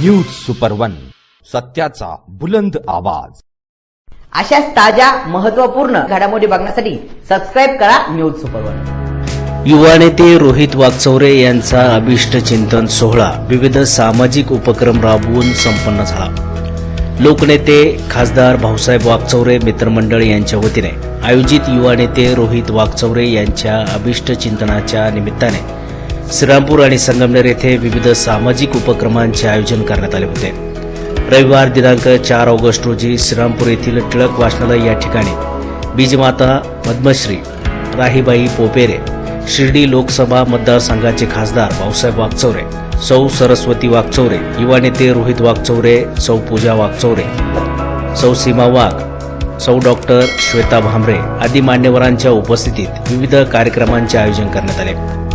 News super one सत्याचा बुलंद आवाज. अशाच ताज्या महत्त्वपूर्ण घडामोडी बघण्यासाठी सबस्क्राईब करा न्यूज सुपर वन युवा नेते रोहित वागचौरे यांचा अभिष्ट चिंतन सोहळा. विविध सामाजिक उपक्रम राबवून संपन्न झाला. लोकनेते खासदार भाऊसाहेब वागचौरे मित्रमंडळ यांच्या वतीने आयोजित युवा नेते रोहित वागचौरे यांच्या अभिष्ट चिंतनाच्या निमित्ताने श्रीरामपूर आणि संगमनेर येथे विविध सामाजिक उपक्रमांचे आयोजन करण्यात आले होते. रविवार दिनांक चार ऑगस्ट रोजी श्रीरामपूर येथील टिळक वाचनालय या ठिकाणी बीजमाता पद्मश्री राहीबाई पोपेरे शिर्डी लोकसभा मतदारसंघाचे खासदार भाऊसाहेब वागचौरे सौ सरस्वती वागचौरे युवा नेते रोहित वागचौरे सौ पूजा वागचौरे सौ सीमा वाघ सौ डॉक्टर श्वेता भामरे आदी मान्यवरांच्या उपस्थितीत विविध कार्यक्रमांचे आयोजन करण्यात आले.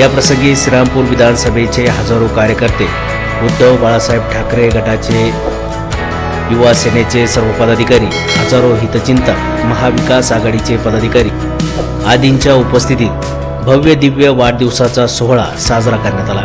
या प्रसंगी श्रीरामपूर विधानसभेचे हजारो कार्यकर्ते उद्धव बाळासाहेब ठाकरे गटाचे युवा सेनेचे सर्व पदाधिकारी हजारो हितचिंतक महाविकास आघाडीचे पदाधिकारी आदींच्या उपस्थितीत भव्य दिव्य वाढदिवसाचा सोहळा साजरा करण्यात आला.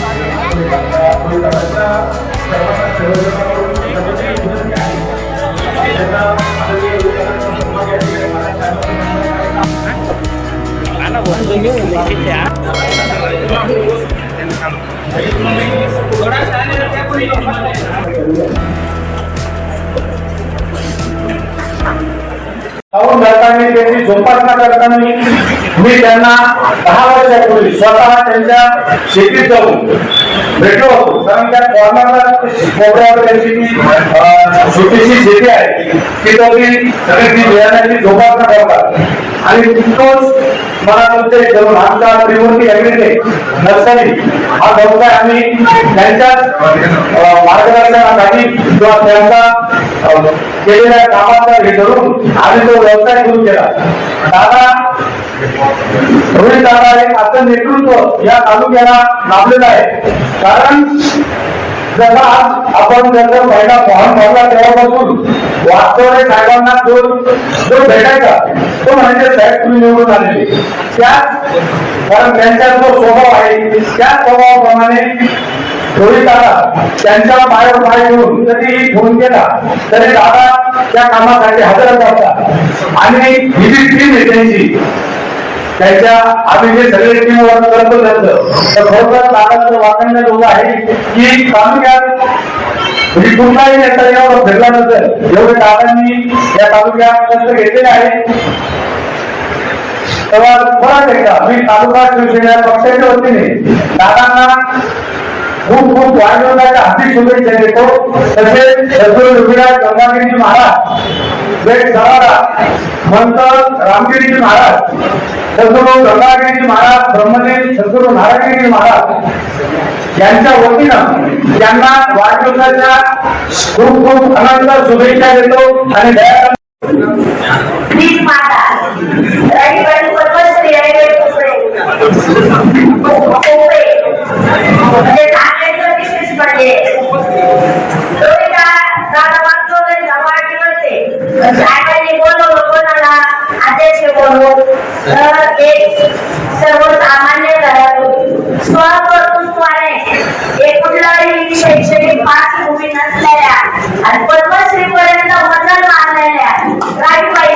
खाऊन घालताना त्यांची जोपासना करताना मी त्यांना दहा वर्षापूर्वी स्वतः त्यांच्या शेतीत जाऊन भेटलो. होतो कारण त्या कॉर्नरला कोपऱ्यावर त्यांची जी छोटीशी शेती आहे. ती दोघी सगळी ती बियाण्याची जोपासना करतात. आणि तिथूनच मला तुमचे जरूर आमचा त्रिमूर्ती अग्निते नर्सरी हा व्यवसाय आम्ही त्यांच्याच अं, मार्गदर्शनाखाली किंवा त्यांचा केलेल्या कामाचा हे करून आम्ही तो व्यवसाय सुरू केला. दादा रोहित दादा एक असं नेतृत्व या तालुक्याला लाभलेलं आहे. कारण जसा आपण त्याचा पहिला फॉर्म भरला तेव्हापासून वास्तवने साहेबांना तो जो भेटायचा तो म्हणजे साहेब तुम्ही निवडून आलेले. त्याच कारण त्यांचा जो स्वभाव आहे त्या स्वभावाप्रमाणे थोडी दादा त्यांच्या पायावर पाय घेऊन कधीही फोन केला तरी दादा त्या कामासाठी हजरच असतात आणि ही जी टीम आहे त्यांची त्याच्या आम्ही जे सगळे टीम वर्क करतो त्यांचं तर खरोखर दादाचं वाकणं एवढं आहे की तालुक्यात म्हणजे कुठलाही नेता यावर फिरला नसेल एवढे दादांनी या तालुक्यात कष्ट घेतलेले आहे तेव्हा परत एकदा मी तालुका शिवसेना पक्षाच्या वतीने दादांना खूप खूप वाढवण्याच्या हाती शुभेच्छा देतो तसेच सद्गुरू योगीराज गंगागिरीजी महाराज वेद सवारा मंत रामगिरीजी महाराज सद्गुरू गंगागिरीजी महाराज ब्रह्मदेव सद्गुरू नारायणगिरी महाराज यांच्या वतीनं त्यांना वाढदिवसाच्या खूप खूप आनंद शुभेच्छा देतो आणि दया म्हणजे टाकायचं दिसलीच पाहिजे साहेबांनी बोलवलं कोणाला अध्यक्ष बोलवू तर एक सर्वसामान्य घरातून स्वकर्तृत्वाने एक कुठलाही शैक्षणिक पार्श्वभूमी नसलेल्या आणि पद्मश्रीपर्यंत मदत मानलेल्या राजबाई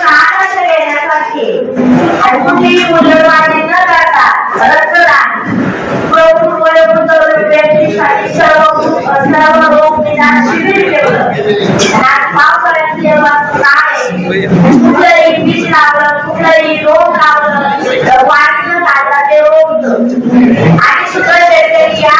कुठेही कुठलीही न करता रक्तदान प्रभू वयोवृद्ध व्यक्तीसाठी सर्व सर्व रोग निदान शिबिर ठेवलं आणि पावसाळ्यात जेव्हा कुठलंही लावलं कुठलंही रोग लावलं ते रोग आणि सुद्धा शेतकरी या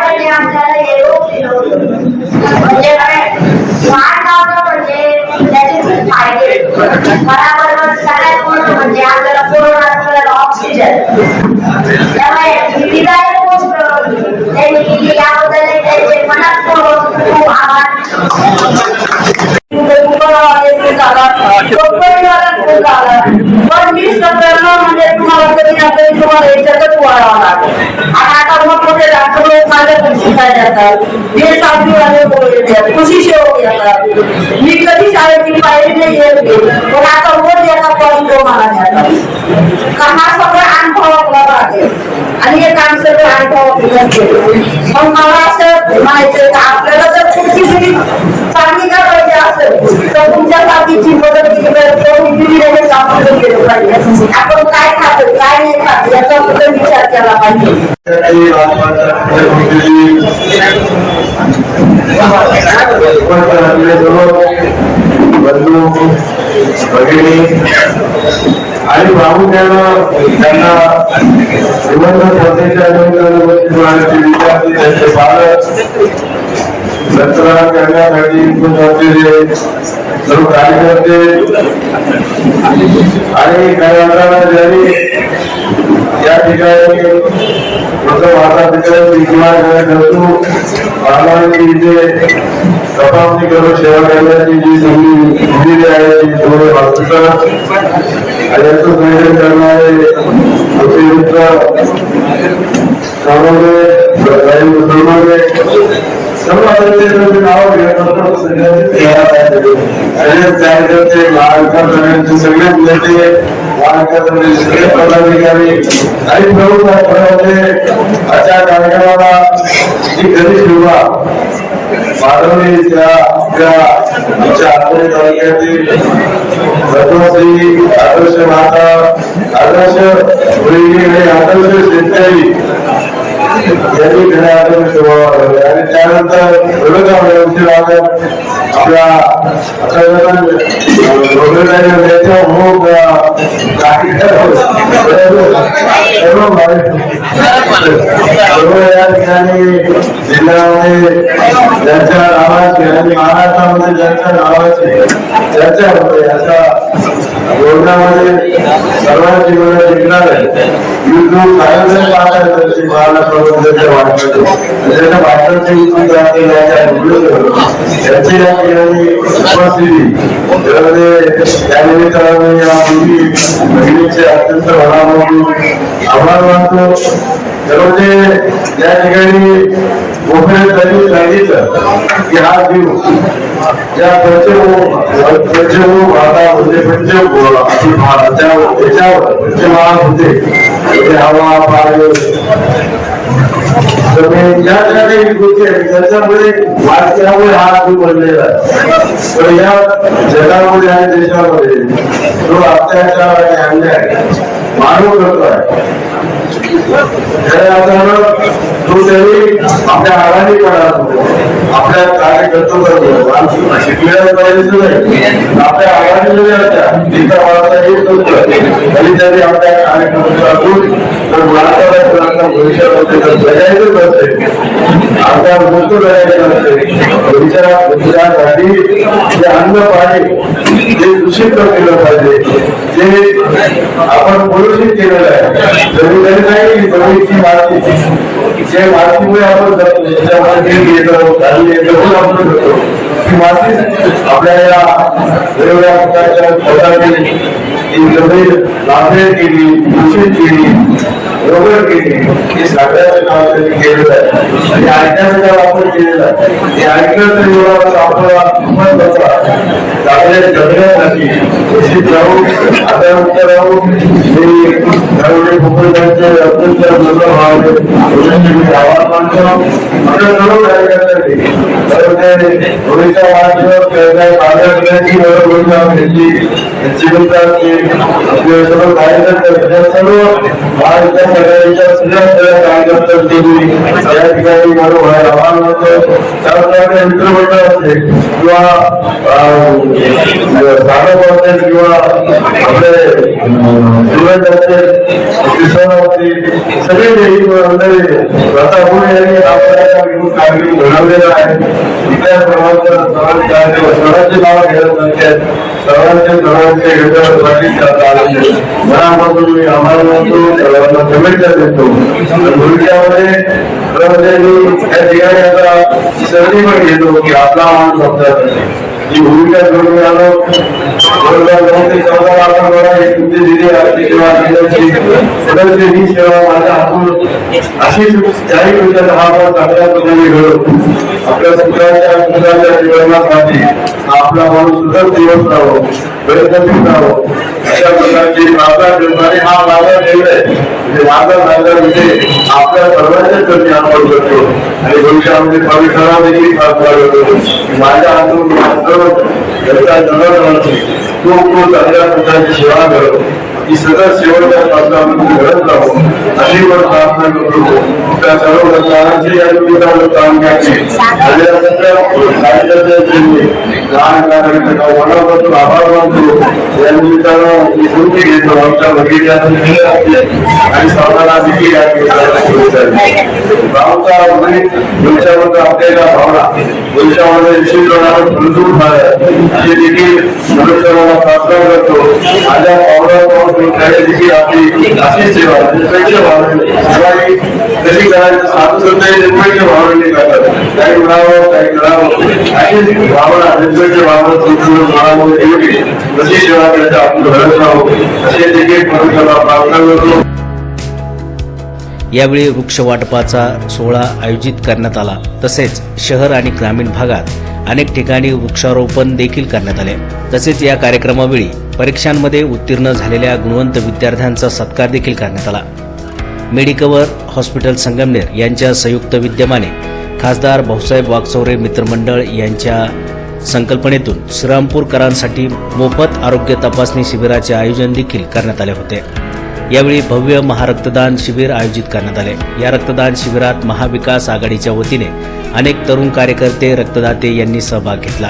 बराबर सगळ्यात मोठं म्हणजे आपल्याला कोरोना आपल्याला ऑक्सिजन त्यामुळे ही गोष्ट त्यांनी केली याबद्दल त्यांचे मनात खूप आभार. पण वीस सत्तरला म्हणजे तुम्हाला कधी ना कधी तुम्हाला याच्यातच लागेल आता मग मोठे डॉक्टर लोक माझ्याकडे शिकायला हे खुशी सेवक येतात मी कधी शाळेची पायरी नाही येत पण आता रोज एका मला का हा अनुभव आपला आणि हे काम सगळं अनुभव आपल्याला मग मला असं म्हणायचं का आपल्याला जर पुढची पिढी चांगली करायची असेल तर तुमच्या जातीची मदत केली पाहिजे केलं पाहिजे. आपण काय खातो काय नाही खातो याचा सुद्धा विचार केला पाहिजे. भगिनी आणि भाऊ त्यांना त्यांना निबंध स्पर्धेच्या निमित्ताने त्यांचे पालक रक्तदान करण्यासाठी इथून असलेले सर्व कार्यकर्ते आणि काही ज्यांनी या ठिकाणी प्रथम आता ठिकाणी किंवा करतो? इथे तपासणी करून सेवा करण्याची जी संधी दिलेली आहे ती सर्व आणि याचं करणारे आमचे सर्व त्यांचे नाव घेत असतो सगळ्यांचे कार्यकर्ते महाविकास नेते महाविकास सगळे पदाधिकारी प्रमुख अशा कार्यक्रमाला जी कधी त्या आमच्या आठवणी तालुक्यातील आदर्श माता आदर्श आणि आदर्श शेतकरी यांनी खऱ्या अर्थाने सुरुवात आणि त्यानंतर विरोधा म्हणजे उशीर आल्यात आपल्या नेत्या या ठिकाणी जिल्ह्यामध्ये ज्यांच्या नावाचे आणि महाराष्ट्रामध्ये ज्यांच्या नावाचे चर्चा होते असा योजनामध्ये सर्वांची वेळ जिंकणार आहे युट्यूब कायम पाहतात त्यांची महाराष्ट्रामध्ये वाटतो त्याच्या वाटण्याची युट्यूब याची या ठिकाणी उपस्थिती त्यामध्ये त्या निमित्ताने या मुली बहिणीचे अत्यंत मनामोठी आभार मानतो म्हणजे या ठिकाणी त्यांनी सांगितलं की हा जीव ज्या पंचभूम पंचभूम आता म्हणजे पंचभूम त्या याच्यावर पंचमहाल होते हवा पाणी. तर या ज्या काही गोष्टी आहेत त्याच्यामुळे वाचल्यामुळे हा जीव बनलेला आहे. तर या जगामध्ये आणि देशामध्ये जो अत्याचार आणि अन्याय मानव करतोय खरं अर्थानं तो तरी आपल्या आघाडी पडा आपल्या कार्यकर्तृ शिकलेल्या पाहिजे नाही आपल्या आघाडी जरी असत्या तिचा वारसा हे करतोय तरी आपल्या मुलांना भविष्यामध्ये जर आपल्या गोष्ट भविष्यात भविष्यासाठी जे अन्न पाणी जे दूषित केलं पाहिजे आपण पोल्युशन केलेलं आहे. जरी नाही जमिनीची माती. जे मातीमुळे आपण जगतो, त्याच्यामध्ये वीज येतं खाली येतं आपण करतो ती माती आपल्याला वेगवेगळ्या प्रकारच्या पदार्थांनी ही जमीन नांदेड केली दूषित केली. बरोबर केली हे सगळ्याचं काम त्यांनी केलेलं आहे आणि ऐकण्याचा वापर केलेला आहे हे ऐकलं तर एवढा आपला मन बसला चांगल्या जगण्यासाठी निश्चित राहू आता उत्तर राहू मी त्यावेळी मुख्यमंत्र्यांचे अत्यंत दुर्लभ भावने भविष्याची आवाज मानतो. आपल्या सर्व कार्यकर्त्यांनी तर ते ओडिशा महाराष्ट्र केरळ कार्यकर्त्यांची भूमिका घेतली. यांची भूमिका असते आपले सर्व कार्यकर्ते या सर्व महाराष्ट्र सगळ्यांच्या सगळ्या सगळ्या कार्यकर्त्यांची या ठिकाणी बरोबर आव्हान होतं. त्याप्रमाणे मित्रमंडळ असेल किंवा साधक असेल किंवा आपले युवक असेल किसान असतील सगळे काही मंडळी रथापुढे यांनी आपल्याला घेऊन कार्यक्रम घडवलेला आहे. इथल्या सर्वांच्या सर्वांच्या सर्वांचे नाव घेत नसते सर्वांचे सर्वांचे मनापासून मी आभार मानतो सर्वांना शुभेच्छा देतो. भविष्यामध्ये खरं या ठिकाणी संधी पण घेतो की आपला माणूस आपल्यासाठी ही भूमिका घेऊन आलो. बरोबर चौदा एक दिली सदस्य ही सेवा माझ्या हातून अशीच दहा पण चांगल्या पद्धतीने घडवतो आपल्या सुखाच्या जीवनासाठी आपला माणूस सुद्धा दिवस राहावं प्रयत्नशील राहावं अशा प्रकारची प्रार्थना करतो हा माझा निर्णय म्हणजे माझा माझा विषय आपल्या सर्वांच्या प्रती आपण करतो आणि भविष्यामध्ये भविष्याला देखील प्रार्थना करतो माझ्या हातून चांगल्या प्रकारची सेवा करतो ही सतत प्रार्थना राहू अशी पण प्रार्थना करतो त्या सर्व प्रकारांची या निमित्तानं काम घ्यायची आणि या सगळ्या कार्यकर्त्यांचे लहान कार्यकर्ता मनापासून आभार मानतो या निमित्तानं मी सुट्टी घेतो आमच्या भगिनीच्या आणि स्वतःला देखील या निमित्तानं गावचा भविष्यामध्ये आपल्याला भावना भविष्यामध्ये निश्चितपणानं फलसूट झाल्या अशी देखील मनुष्याला प्रार्थना करतो माझ्या पावलावर त्याने देखील आपली अशी सेवा निरपेक्ष भावने सेवाही कशी करायचं साधू संत भावनेने करतात काही म्हणावं काही करावं अशी भावना भावना संपूर्ण मनामध्ये ठेवली सेवा करायचं आपण घडत राहू असे देखील प्रार्थना करतो यावेळी वृक्ष वाटपाचा सोहळा आयोजित करण्यात आला. तसेच शहर आणि ग्रामीण भागात अनेक ठिकाणी वृक्षारोपण देखील करण्यात आले. तसेच या कार्यक्रमावेळी परीक्षांमध्ये उत्तीर्ण झालेल्या गुणवंत विद्यार्थ्यांचा सत्कार देखील करण्यात आला. मेडिकवर हॉस्पिटल संगमनेर यांच्या संयुक्त विद्यमाने खासदार भाऊसाहेब वागचौरे मित्रमंडळ यांच्या संकल्पनेतून श्रीरामपूरकरांसाठी मोफत आरोग्य तपासणी शिबिराचे आयोजन देखील करण्यात आले होते. यावेळी भव्य महारक्तदान शिबिर आयोजित करण्यात आले. या रक्तदान शिबिरात महाविकास आघाडीच्या वतीने अनेक तरुण कार्यकर्ते रक्तदाते यांनी सहभाग घेतला.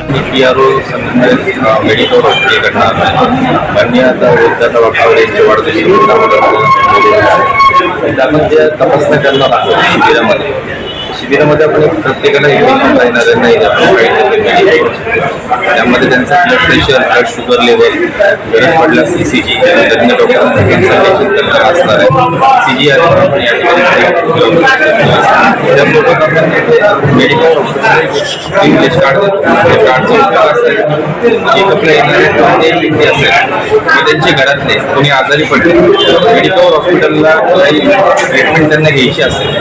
त्यामध्ये तपासण्या करणार आहोत. शिबिरामध्ये. शिबिरामध्ये आपण प्रत्येकाला इंजेक्शन येणाऱ्यांना आपण त्यामध्ये त्यांचं blood pressure blood sugar level गरज पडल्यास सी सी जी तज्ञ डॉक्टरांचं कन्सल्टेशन करणार असणार आहे. सी जी आर आपण या ठिकाणी त्यासोबत आपण मेडिकल इंग्लिश कार्ड ते कार्डचा उपयोग असेल चेकअपला येणारे कोणतेही व्यक्ती असेल किंवा त्यांचे घरातले कोणी आजारी पडले मेडिकल हॉस्पिटलला काही ट्रीटमेंट त्यांना घ्यायची असेल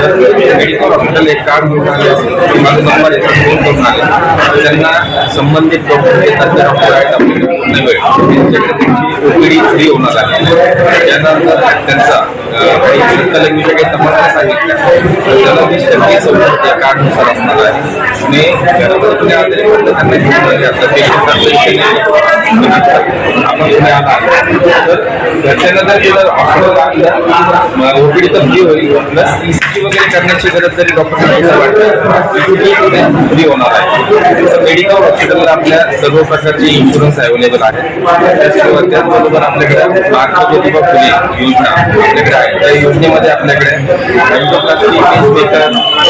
तर मेडिकल हॉस्पिटल एक कार्ड घेऊन आले. असेल किंवा नंबर येतात फोन करून आले. त्यांना संबंधित डॉक्टर येतात ते डॉक्टर आहेत आपल्याकडे. पूर्ण त्यांच्याकडे त्यांची ओपीडी फ्री होणार आहे. त्यानंतर त्यांचा अं, काही शुल्कलघवीच्या काही तपासण्या सांगितल्या त्याला मी टक्के सवलत या कार्डनुसार असणार आहे घरामध्ये तुम्ही आपण आला तर घरच्यांना जर तुला ओपीडी तर फ्री होईल प्लस ईसीजी वगैरे करण्याची गरज जरी डॉक्टर वाटलं फ्री होणार आहे मेडिकल हॉस्पिटलला आपल्या सर्व प्रकारचे इन्शुरन्स अवेलेबल आहेत त्याचबरोबर त्याचबरोबर आपल्याकडे महात्मा ज्योतिबा फुले योजना आपल्याकडे आहे. त्या योजनेमध्ये आपल्याकडे अँजिओप्लास्टी पेसमेकर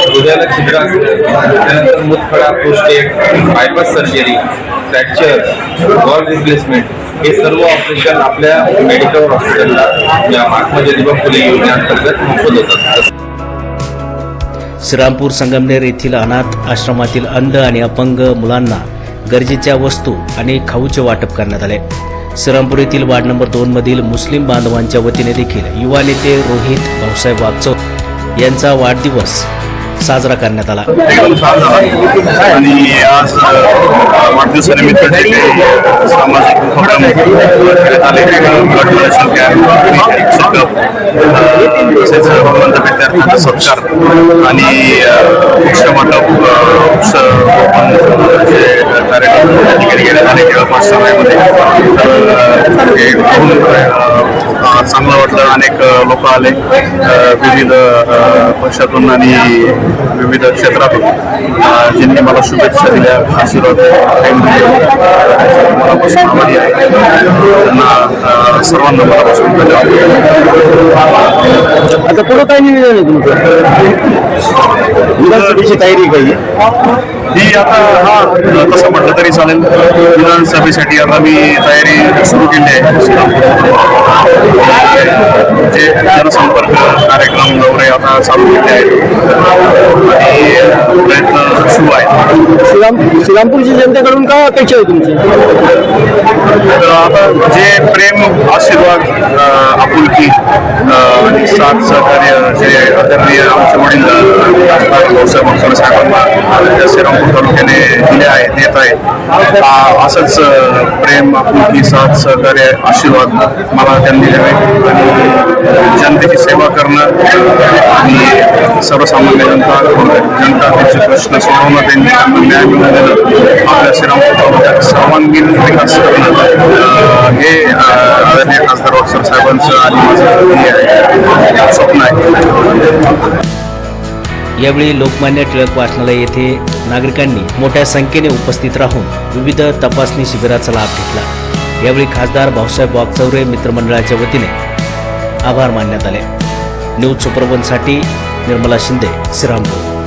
हृदयाला छिद्र त्यानंतर मुतखडा prostate bypass surgery fracture valve replacement हे सर्व ऑपरेशन आपल्या मेडिकल हॉस्पिटलला या महात्मा ज्योतिबा फुले योजनेअंतर्गत मोफत होतात. श्रीरामपूर संगमनेर येथील अनाथ आश्रमातील अंध आणि अपंग मुलांना गरजेच्या वस्तू आणि खाऊचे वाटप करण्यात आले. श्रीरामपूर येथील वार्ड नंबर दोन मधील मुस्लिम बांधवांच्या वतीने देखील युवा नेते रोहित भाऊसाहेब वागचौर यांचा वाढदिवस साजरा करण्यात आला. आणि आज वाढदिवसानिमित्त सामाजिक उपक्रम करण्यात आले कॅम्प चेकअप तसेच भगवंत विद्यार्थ्यांचा सत्कार आणि अ, वृक्ष वाटप अ, जे कार्यक्रम त्या ठिकाणी घेण्यात आले जवळपास समयामध्ये तर हे पाहून अ, चांगलं वाटलं. अनेक लोक आले. विविध पक्षातून आणि विविध क्षेत्रातून. ज्यांनी मला शुभेच्छा दिल्या आशीर्वाद मनापासून आभारी आहे त्यांना सर्वांना मनापासून धन्यवाद. आता पुढं काय नियोजन आहे तुमचं? विधानसभेची तयारी काही ही आता हा तसं म्हटलं तरी चालेल. विधानसभेसाठी आता मी तयारी सुरू केली आहे. जे जनसंपर्क कार्यक्रम दौरे आता चालू केले आहेत. आणि प्रयत्न सुरू आहेत. श्रीराम श्रीरामपूरची जनतेकडून काय अपेक्षा आहे तुमची? तर आता जे प्रेम आशीर्वाद आपुलकी आणि साथ सहकार्य जे आदरणीय आमचे वडील भाऊसाहेब साहेबांना श्रीरामपूर तालुक्याने दिले आहेत देत आहेत. आ, असंच प्रेम आपुलकी साथ सहकार्य आशीर्वाद मला त्यांनी द्यावे. आणि जनतेची सेवा करणं आणि सर्वसामान्य जनता जनता त्यांचे प्रश्न सोडवणं त्यांनी त्यांना न्याय मिळवून देणं आपल्या श्रीराम सर्वांगीण विकास करणं हे आदरणीय खासदार वाकसर साहेबांचं आणि माझं हे आहे, स्वप्न आहे. यावेळी लोकमान्य टिळक वाचनालय येथे नागरिकांनी मोठ्या संख्येने उपस्थित राहून विविध तपासणी शिबिराचा लाभ घेतला. यावेळी खासदार भाऊसाहेब वागचौरे मित्रमंडळाच्या वतीने आभार मानण्यात आले. न्यूज सुपरवनसाठी निर्मला शिंदे श्रीरामपूर.